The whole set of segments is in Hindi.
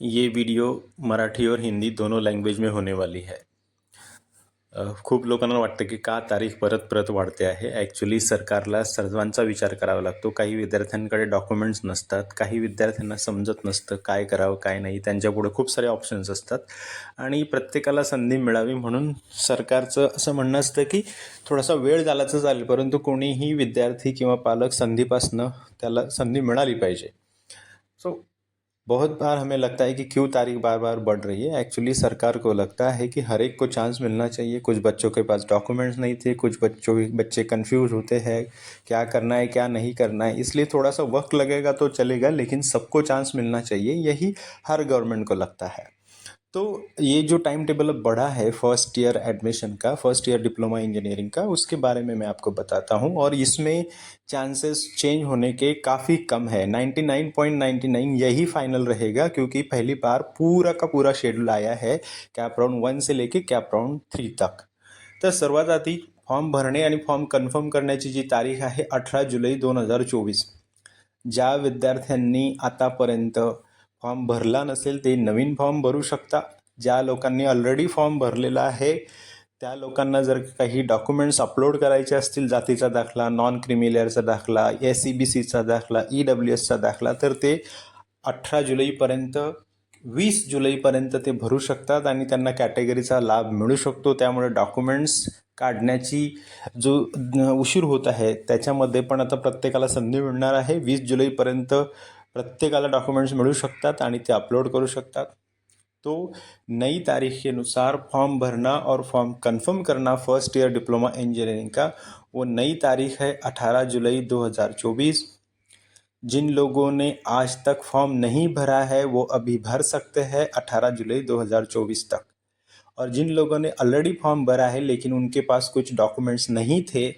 ये वीडियो मराठी और हिंदी दोनों लँग्वेज में होने वाली है। खूप लोकांना वाटतं की का तारीख परत परत वाढते आहे. ॲक्च्युली सरकारला सर्वांचा विचार करावा लागतो. काही विद्यार्थ्यांकडे डॉक्युमेंट्स नसतात काही विद्यार्थ्यांना समजत नसतं काय करावं काय नाही. त्यांच्यापुढे खूप सारे ऑप्शन्स असतात. आणि प्रत्येकाला संधी मिळावी म्हणून सरकारचं असं म्हणणं असतं की थोडासा वेळ झालाच चालेल परंतु कोणीही विद्यार्थी किंवा पालक संधीपासनं त्याला संधी मिळाली पाहिजे. सो बहुत बार हमें लगता है कि क्यों तारीख बार बार बढ़ रही है? एक्चुअली सरकार को लगता है कि हर एक को चांस मिलना चाहिए। कुछ बच्चों के पास डॉक्यूमेंट्स नहीं थे, कुछ बच्चों, बच्चे कंफ्यूज होते हैं, क्या करना है, क्या नहीं करना है। इसलिए थोड़ा सा वक्त लगेगा तो चलेगा, लेकिन सबको चांस मिलना चाहिए। यही हर गवर्नमेंट को लगता है। तो ये जो टाइम टेबल अब बढ़ा है फ़र्स्ट ईयर एडमिशन का फ़र्स्ट ईयर डिप्लोमा इंजीनियरिंग का, उसके बारे में मैं आपको बताता हूँ और इसमें चांसेस चेंज होने के काफ़ी कम है। 99.99 यही फाइनल रहेगा क्योंकि पहली बार पूरा का पूरा शेड्यूल आया है कॅप राऊंड वन से लेके कॅप राऊंड थ्री तक। तर सर्वात आधी फॉर्म भरणे आणि फॉर्म कन्फर्म करण्याची जी तारीख आहे अठरा जुलै दोन हज़ार चोवीस ज्या विद्यार्थ्यांनी आतापर्यंत फॉर्म भरला नसेल ते नवीन फॉर्म भरू शकता. ज्या लोकांनी ऑलरेडी फॉर्म भरलेला आहे त्या लोकांना जर काही डॉक्युमेंट्स अपलोड करायचे असतील जातीचा दाखला नॉन क्रिमिलेअरचा दाखला एस सी बी सीचा दाखला ई डब्ल्यू एसचा दाखला तर ते अठरा जुलैपर्यंत वीस जुलैपर्यंत ते भरू शकतात आणि त्यांना कॅटेगरीचा लाभ मिळू शकतो. त्यामुळे डॉक्युमेंट्स काढण्याची जो उशीर होत आहे त्याच्यामध्ये पण आता प्रत्येकाला संधी मिळणार आहे. वीस जुलैपर्यंत प्रत्येकाला डॉक्युमेंट्स मिळू शकतात आणि ते अपलोड करू शकतात. तो नई तारीख के अनुसार फॉर्म भरना और फॉर्म कंफर्म करना फ़र्स्ट ईयर डिप्लोमा इंजीनियरिंग का, वो नई तारीख है 18 जुलाई 2024 जिन लोगों ने आज तक फॉर्म नहीं भरा है, वो अभी भर सकते हैं 18 जुलाई 2024 तक। और जिन लोगों ने ऑलरेडी फॉर्म भरा है, लेकिन उनके पास कुछ डॉक्यूमेंट्स नहीं थे,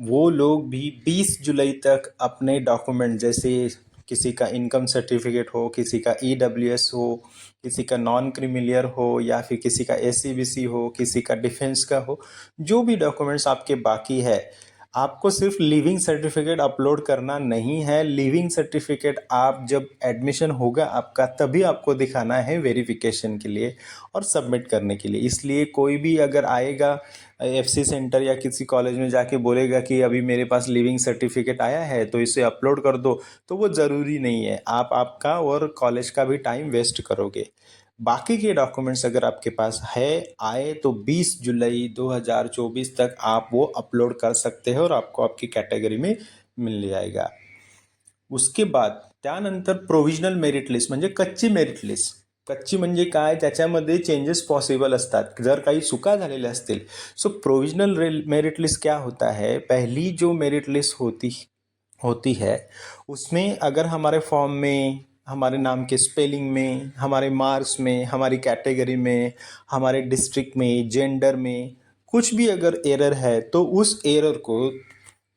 वो लोग भी 20 जुलाई तक अपने डॉक्यूमेंट जैसे किसी का इनकम सर्टिफिकेट हो, किसी का ई डब्ल्यू एस हो, किसी का नॉन क्रिमिलियर हो या फिर किसी का ए सी बी सी हो, किसी का डिफेंस का हो, जो भी डॉक्यूमेंट्स आपके बाकी है, आपको सिर्फ़ लिविंग सर्टिफिकेट अपलोड करना नहीं है। लिविंग सर्टिफिकेट आप जब एडमिशन होगा आपका, तभी आपको दिखाना है वेरिफिकेशन के लिए और सबमिट करने के लिए। इसलिए कोई भी अगर आएगा एफ़ सी सेंटर या किसी कॉलेज में जाके बोलेगा कि अभी मेरे पास लिविंग सर्टिफिकेट आया है तो इसे अपलोड कर दो तो वो ज़रूरी नहीं है। आप आपका और कॉलेज का भी टाइम वेस्ट करोगे। बाकी के डॉक्यूमेंट्स अगर आपके पास है, आए तो 20 जुलाई 2024 तक आप वो अपलोड कर सकते हैं और आपको आपकी कैटेगरी में मिल जाएगा। उसके बाद, त्यानंतर प्रोविजनल मेरिट लिस्ट म्हणजे कच्ची मेरिट लिस्ट कच्ची म्हणजे काय? त्याच्यामध्ये चेंजेस पॉसिबल असतात. जर काही चुका झालेल्या असतील सो प्रोविजनल रेल मेरिट लिस्ट क्या होता है? पहली जो मेरिट लिस्ट होती होती है, उसमें अगर हमारे फॉर्म में, हमारे नाम के स्पेलिंग में, हमारे मार्क्स में, हमारी कैटेगरी में, हमारे डिस्ट्रिक्ट में जेंडर में कुछ भी अगर एरर है तो उस एरर को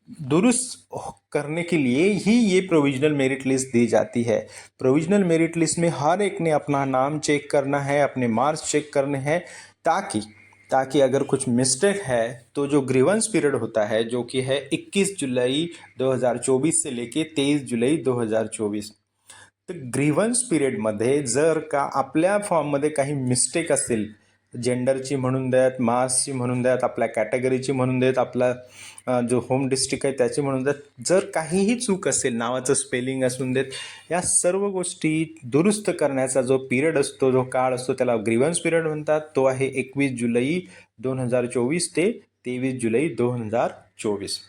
दुरुस्त करने के लिए ही ये प्रोविजनल मेरिट लिस्ट दी जाती है। प्रोविजनल मेरिट लिस्ट में हर एक ने अपना नाम चेक करना है, अपने मार्क्स चेक करने हैं, ताकि ताकि अगर कुछ मिस्टेक है तो जो ग्रीवंस पीरियड होता है, जो कि है 21 जुलाई 2024 से लेके 23 जुलाई 2024 तर ग्रीव्हन्स पिरियडमध्ये जर का आपल्या फॉर्ममध्ये काही मिस्टेक असेल जेंडरची म्हणून द्यात मासची म्हणून द्यात, आपल्या कॅटेगरीची म्हणून देत आपला जो होम डिस्ट्रिक्ट आहे त्याची म्हणून द्यात जर काहीही चूक असेल नावाचं स्पेलिंग असून देत या सर्व गोष्टी दुरुस्त करण्याचा जो पिरियड असतो जो काळ असतो त्याला ग्रीव्हन्स पिरियड म्हणतात. तो आहे एकवीस जुलै दोन हजार चोवीस ते तेवीस जुलै दोन हजार चोवीस.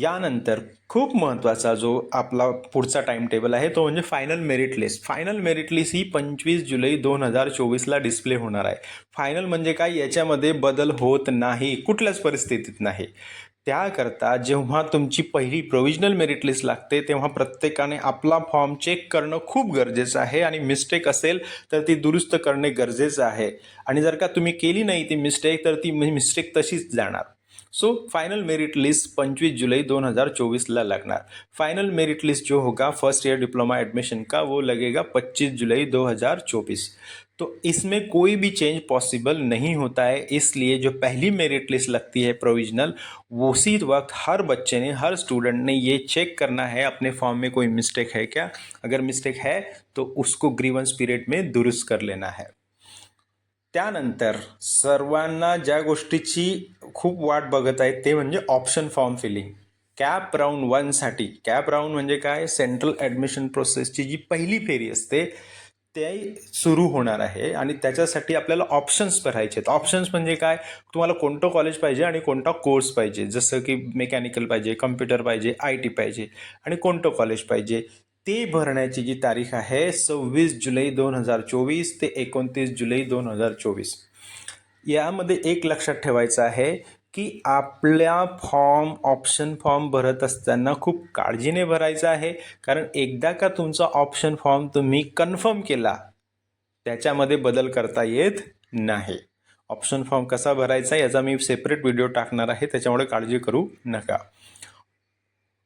यानंतर खूप महत्त्वाचा जो आपला पुढचा टाईम टेबल आहे तो म्हणजे final merit list final merit list ही पंचवीस जुलै दोन हजार चोवीसला डिस्प्ले होणार आहे. फायनल म्हणजे काय? याच्यामध्ये बदल होत नाही कुठल्याच परिस्थितीत नाही. त्याकरता जेव्हा तुमची पहिली प्रोव्हिजनल मेरिट लिस्ट लागते तेव्हा प्रत्येकाने आपला फॉर्म चेक करणं खूप गरजेचं आहे आणि मिस्टेक असेल तर ती दुरुस्त करणे गरजेचं आहे. आणि जर का तुम्ही केली नाही ती मिस्टेक तर ती मिस्टेक तशीच जाणार. सो फाइनल मेरिट लिस्ट पंचवीस जुलाई दो हज़ार चौबीस ला लगना। फाइनल मेरिट लिस्ट जो होगा फ़र्स्ट ईयर डिप्लोमा एडमिशन का, वो लगेगा पच्चीस जुलाई दो हज़ार चौबीस। तो इसमें कोई भी चेंज पॉसिबल नहीं होता है, इसलिए जो पहली मेरिट लिस्ट लगती है प्रोविजनल वो उसी वक्त हर बच्चे ने, हर स्टूडेंट ने ये चेक करना है, अपने फॉर्म में कोई मिस्टेक है क्या? अगर मिस्टेक है तो उसको ग्रीवंस पीरियड में दुरुस्त कर लेना है। त्यानंतर सर्वांना ज्या गोष्टीची खूप वाट बघत आहेत ते म्हणजे option form filling CAP round वनसाठी CAP round म्हणजे काय? सेंट्रल ॲडमिशन प्रोसेसची जी पहिली फेरी असते ते सुरू होणार आहे आणि त्याच्यासाठी आपल्याला ऑप्शन्स भरायचे आहेत. ऑप्शन्स म्हणजे काय? तुम्हाला कोणतं कॉलेज पाहिजे आणि कोणता कोर्स पाहिजे? जसं की मेकॅनिकल पाहिजे कम्प्युटर पाहिजे आय टी पाहिजे आणि कोणतं कॉलेज पाहिजे? ते भरण्याची जी तारीख आहे सव्वीस जुलै दोन हजार चोवीस ते एकोणतीस जुलै दोन हजार चोवीस. यामध्ये एक लक्षात ठेवायचं आहे की आपल्या फॉर्म ऑप्शन फॉर्म भरत असताना खूप काळजीने भरायचा आहे. कारण एकदा का तुमचा ऑप्शन फॉर्म तुम्ही कन्फर्म केला त्याच्यामध्ये बदल करता येत नाही. ऑप्शन फॉर्म कसा भरायचा याचा मी सेपरेट व्हिडिओ टाकणार आहे त्याच्यामुळे काळजी करू नका.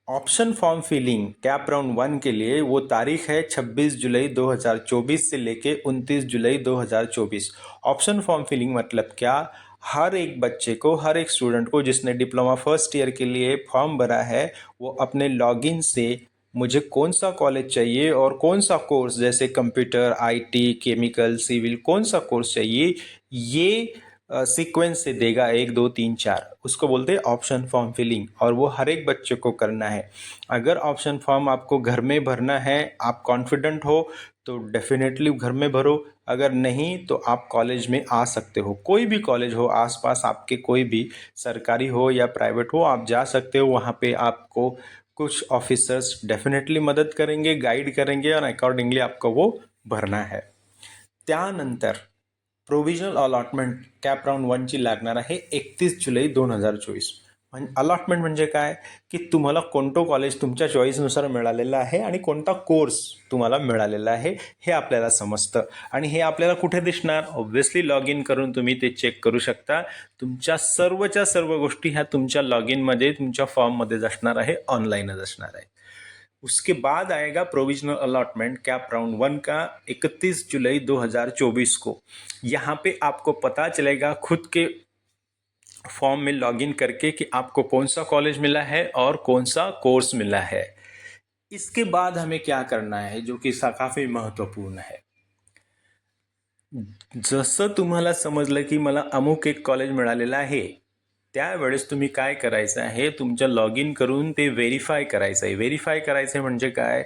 Option form filling CAP round one के लिए वो तारीख है 26 जुलाई 2024 से लेके 29 जुलाई 2024 ऑप्शन फॉर्म फिलिंग मतलब क्या? हर एक बच्चे को, हर एक स्टूडेंट को जिसने डिप्लोमा फ़र्स्ट ईयर के लिए फॉर्म भरा है, वो अपने लॉगिन से मुझे कौन सा कॉलेज चाहिए और कौन सा कोर्स, जैसे कंप्यूटर, आईटी, केमिकल, सिविल, कौन सा कोर्स चाहिए, ये सीक्वेंस से देगा एक, दो, तीन, चार। उसको बोलते हैं ऑप्शन फॉर्म फिलिंग और वो हर एक बच्चे को करना है। अगर ऑप्शन फॉर्म आपको घर में भरना है, आप कॉन्फिडेंट हो तो डेफिनेटली घर में भरो। अगर नहीं तो आप कॉलेज में आ सकते हो। कोई भी कॉलेज हो, आसपास आपके कोई भी सरकारी हो या प्राइवेट हो, आप जा सकते हो। वहाँ पे आपको कुछ ऑफिसर्स डेफिनेटली मदद करेंगे गाइड करेंगे और अकॉर्डिंगली आपको वो भरना है। त्यानंतर प्रोव्हिजनल अलॉटमेंट कॅप राऊंड वनची लागणार आहे एकतीस जुलै दोन हजार चोवीस. म्हणजे अलॉटमेंट म्हणजे काय? की तुम्हाला कोणतं कॉलेज तुमच्या चॉईसनुसार मिळालेलं आहे आणि कोणता कोर्स तुम्हाला मिळालेला आहे हे आपल्याला समजतं. आणि हे आपल्याला कुठे दिसणार? ऑब्व्हियसली लॉग इन करून तुम्ही ते चेक करू शकता. तुमच्या सर्वच्या सर्व गोष्टी ह्या तुमच्या लॉग इनमध्ये तुमच्या फॉर्ममध्येच असणार आहे ऑनलाईनच असणार आहे. उसके बाद आएगा provisional allotment CAP round one का 31 जुलाई 2024 को। यहाँ पे आपको पता चलेगा खुद के फॉर्म में लॉगिन करके कि आपको कौन सा कॉलेज मिला है और कौन सा कोर्स मिला है। इसके बाद हमें क्या करना है जो कि काफ़ी महत्त्वपूर्ण है। जसं तुम्हाला समजलं की मला अमुक एक कॉलेज मिळालेलं आहे त्यावेळेस तुम्ही काय करायचं आहे? तुमच्या लॉग इन करून ते व्हेरीफाय करायचं आहे. व्हेरीफाय करायचं आहे म्हणजे काय?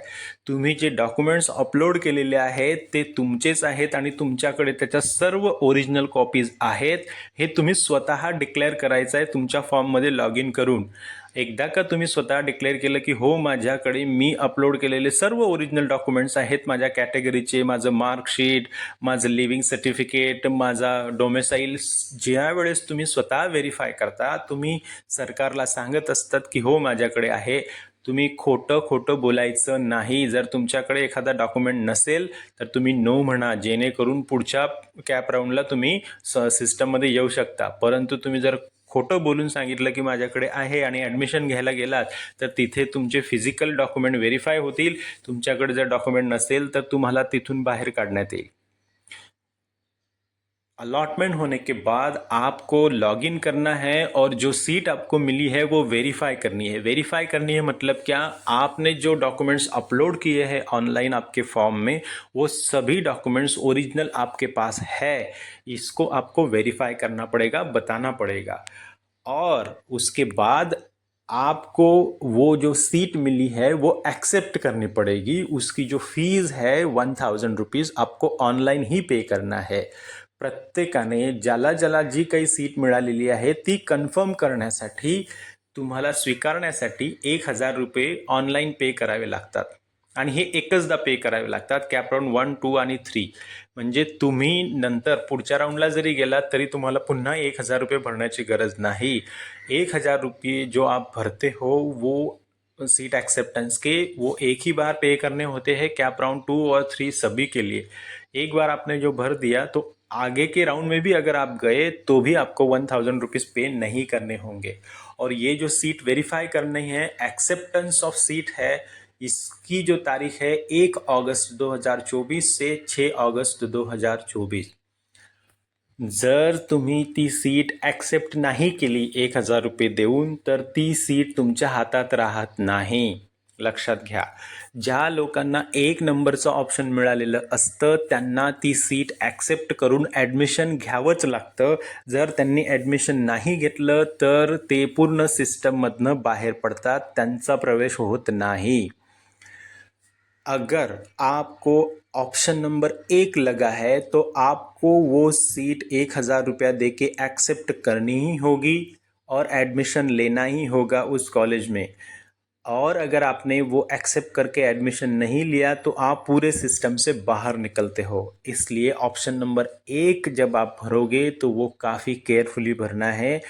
तुम्ही जे डॉक्युमेंट्स अपलोड केलेले आहेत ते तुमचेच आहेत आणि तुमच्याकडे त्याच्या सर्व ओरिजिनल कॉपीज आहेत. हे तुम्ही स्वतः डिक्लेअर करायचं आहे तुमच्या फॉर्ममध्ये लॉग इन करून. एकदा का तुम्ही स्वतः डिक्लेअर केलं की हो माझ्याकडे मी अपलोड केलेले सर्व ओरिजिनल डॉक्युमेंट्स आहेत. माझ्या कॅटेगरीचे माझं मार्कशीट माझं लिव्हिंग सर्टिफिकेट माझा डोमेसाईल ज्या वेळेस तुम्ही स्वतः व्हेरीफाय करता तुम्ही सरकारला सांगत असतात की हो माझ्याकडे आहे. तुम्ही खोटं खोटं बोलायचं नाही. जर तुमच्याकडे एखादा डॉक्युमेंट नसेल तर तुम्ही नो म्हणा. जेणेकरून पुढच्या कॅप राऊंडला तुम्ही स सिस्टममध्ये येऊ शकता. परंतु तुम्ही जर खोटं बोलून सांगितलं की माझ्याकडे आहे आणि ॲडमिशन घ्यायला गेलात, तर तिथे तुमचे फ़िज़िकल डॉक्युमेंट व्हेरीफाय होतील. तुमच्याकडे जर डॉक्युमेंट नसेल, तर तुम्हाला तिथून बाहेर काढण्यात येईल. अलॉटमेंट होने के बाद आपको लॉग इन करना है और जो सीट आपको मिली है, वो वेरीफाई करनी है. वेरीफाई करनी है मतलब क्या? आपने जो डॉक्यूमेंट्स अपलोड किए हैं ऑनलाइन आपके फॉर्म में, वो सभी डॉक्यूमेंट्स ओरिजिनल आपके पास है. इसको आपको वेरीफाई करना पड़ेगा, बताना पड़ेगा. और उसके बाद आपको वो जो सीट मिली है, वो एक्सेप्ट करनी पड़ेगी। उसकी जो फ़ीस है वन थाउज़ेंड रुपीज़ आपको ऑनलाइन ही पे करना है। प्रत्येकाने ज्याला ज्याला जी काही सीट मिळालेली आहे ती कन्फर्म करण्यासाठी तुम्हाला स्वीकारण्यासाठी एक हज़ार रुपये ऑनलाईन पे करावे लागतात। आणि हे एकचदा पे करावे लागतात कॅप राऊंड वन टू आणि थ्री म्हणजे तुम्ही नंतर पुढच्या राऊंडला जरी गेलात, तरी तुम्हाला पुन्हा एक हज़ार रुपये भरण्याची गरज नाही. एक हज़ार रुपये जो आप भरते हो, वो सीट एक्सेप्टेंस के, वो एक ही बार पे करने होते हैं कैप राउंड टू और थ्री सभी के लिए. एक बार आपने जो भर दिया तो आगे के राउंड में भी अगर आप गए तो भी आपको वन थाउज़ेंड रुपीज़ पे नहीं करने होंगे. और ये जो सीट वेरीफाई करनी है एक्सेप्टेंस ऑफ़ सीट है इसकी जो तारीख है एक ऑगस्ट 2024 से 6 ऑगस्ट 2024 जर तुम्ही ती सीट ॲक्सेप्ट नाही केली एक हजार रुपये देऊन तर ती सीट तुमच्या हातात राहत नाही. लक्षात घ्या. ज्या लोकांना एक नंबरचं ऑप्शन मिळालेलं असतं त्यांना ती सीट ॲक्सेप्ट करून ॲडमिशन घ्यावंच लागतं. जर त्यांनी ॲडमिशन नाही घेतलं तर ते पूर्ण सिस्टममधनं बाहेर पडतात त्यांचा प्रवेश होत नाही. अगर आपको ऑप्शन नंबर एक लगा है तो आपको वो सीट एक हज़ार रुपया दे के एक्सेप्ट करनी ही होगी और एडमिशन लेना ही होगा उस कॉलेज में। और अगर आपने वो एक्सेप्ट करके एडमिशन नहीं लिया तो आप पूरे सिस्टम से बाहर निकलते हो। इसलिए ऑप्शन नंबर एक जब आप भरोगे तो वो काफ़ी केयरफुली भरना है।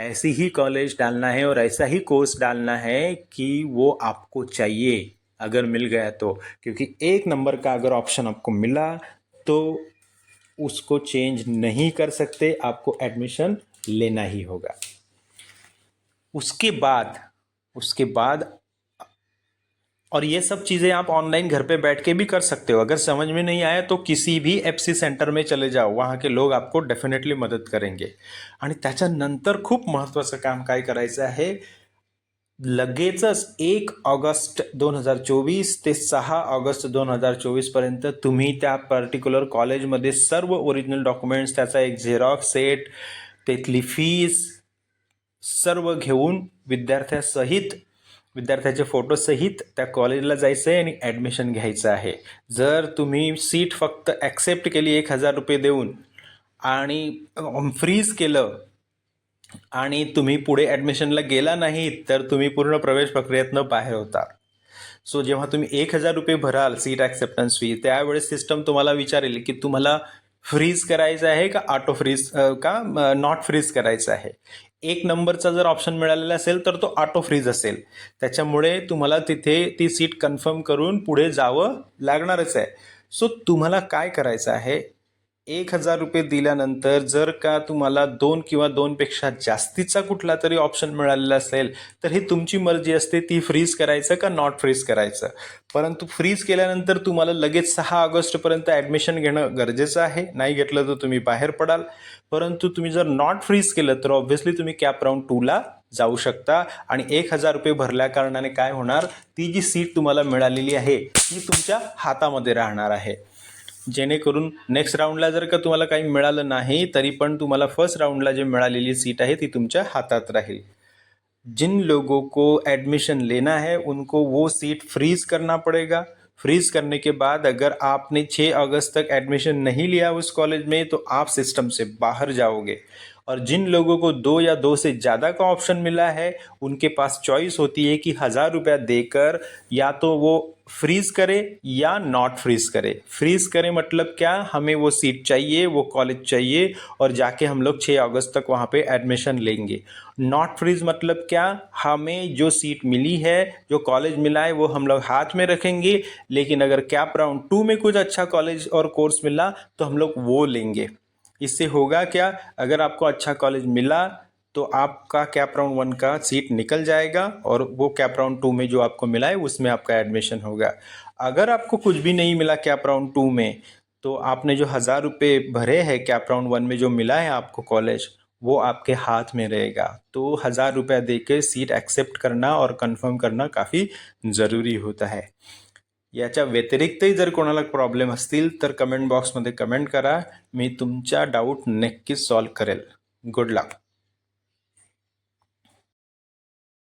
ऐसी ही कॉलेज डालना है और ऐसा ही कोर्स डालना है कि वो आपको चाहिए। अगर मिल गया तो। क्योंकि एक नंबर का अगर ऑप्शन आपको मिला तो उसको चेंज नहीं कर सकते, आपको एडमिशन लेना ही होगा। उसके बाद उसके बाद, और ये सब चीज़ें आप ऑनलाइन घर पे बैठ के भी कर सकते हो। अगर समझ में नहीं आया तो किसी भी एफ़ सी सेंटर में चले जाओ। वहाँ के लोग आपको डेफिनेटली मदत करेंगे। आणि त्याच्यानंतर खूप महत्त्वाचं काम काय करायचं आहे? लगेचच एक ऑगस्ट दोन हजार चोवीस ते सहा ऑगस्ट दोन हजार चोवीसपर्यंत तुम्ही त्या पर्टिक्युलर कॉलेजमध्ये सर्व ओरिजिनल डॉक्युमेंट्स त्याचा एक झेरॉक्स सेट तिथली फीस सर्व घेऊन विद्यार्थ्यासहित विद्यार्थ्याचे फोटोसहित त्या कॉलेजला जायचं आहे आणि ॲडमिशन घ्यायचं आहे. जर तुम्ही सीट फक्त ॲक्सेप्ट केली एक हजार रुपये देऊन आणि फ्रीज केलं आणि तुम्ही पुढे ॲडमिशनला गेला नाही तर तुम्ही पूर्ण प्रवेश प्रक्रियेतनं बाहेर होता. सो जेव्हा तुम्ही एक हजार रुपये भराल सीट ॲक्सेप्टन्स फी त्यावेळेस सिस्टम तुम्हाला विचारेल की तुम्हाला फ्रीज करायचं आहे का ऑटो फ्रीज का नॉट फ्रीज करायचं आहे? एक नंबरचा जर ऑप्शन मिळालेला असेल तर तो ऑटो फ्रीज असेल. त्याच्यामुळे तुम्हाला तिथे ती सीट कन्फर्म करून पुढे जावं लागणारच आहे. सो तुम्हाला काय करायचं आहे? एक हजार रुपये दिल्यानंतर जर का तुम्हाला दोन किंवा दोनपेक्षा जास्तीचा कुठला तरी ऑप्शन मिळालेला असेल तर ही तुमची मर्जी असते ती फ्रीज करायचं का नॉट फ्रीज करायचं. परंतु फ्रीज केल्यानंतर तुम्हाला लगेच सहा ऑगस्टपर्यंत ॲडमिशन घेणं गरजेचं आहे. नाही घेतलं तर तुम्ही बाहेर पडाल. परंतु तुम्ही जर नॉट फ्रीज केलं तर ऑब्व्हियसली तुम्ही कॅप राऊंड टूला जाऊ शकता. आणि एक हजार रुपये भरल्या कारणाने काय होणार? ती जी सीट तुम्हाला मिळालेली आहे ती तुमच्या हातामध्ये राहणार आहे. जेणेकरून नेक्स्ट राऊंडला जर का तुम्हाला काही मिळालं नाही, तरी पण तुम्हाला फ़र्स्ट राऊंडला जे मिळालेली सीट आहे, ती तुमच्या हातात राहील. जिन लोगों को एडमिशन लेना है, उनको वो सीट फ्रीज करना पड़ेगा. फ्रीज करने के बाद अगर आपने 6 अगस्त तक एडमिशन नहीं लिया उस कॉलेज में तो आप सिस्टम से बाहर जाओगे। और जिन लोगों को दो या दो से ज़्यादा का ऑप्शन मिला है, उनके पास चॉइस होती है कि हज़ार रुपया देकर या तो वो फ्रीज करे या नॉट फ्रीज करे। फ्रीज करे मतलब क्या? हमें वो सीट चाहिए, वो कॉलेज चाहिए और जाके हम लोग छः अगस्त तक वहाँ पे एडमिशन लेंगे। नॉट फ्रीज मतलब क्या? हमें जो सीट मिली है, जो कॉलेज मिला है, वो हम लोग हाथ में रखेंगे, लेकिन अगर कैप राउंड टू में कुछ अच्छा कॉलेज और कोर्स मिला तो हम लोग वो लेंगे। इससे होगा क्या? अगर आपको अच्छा कॉलेज मिला तो आपका कैप राउंड वन का सीट निकल जाएगा और वो कैप राउंड टू में जो आपको मिला है, उसमें आपका एडमिशन होगा। अगर आपको कुछ भी नहीं मिला कैप राउंड टू में तो आपने जो हज़ार रुपये भरे हैं कैप राउंड वन में जो मिला है आपको कॉलेज वो आपके हाथ में रहेगा। तो हज़ार रुपया दे सीट एक्सेप्ट करना और कन्फर्म करना काफ़ी ज़रूरी होता है। याच्या व्यतिरिक्तही जर कोणाला प्रॉब्लेम असतील तर कमेंट बॉक्समध्ये कमेंट करा. मी तुमच्या डाऊट नक्कीच सॉल्व करेल. Good luck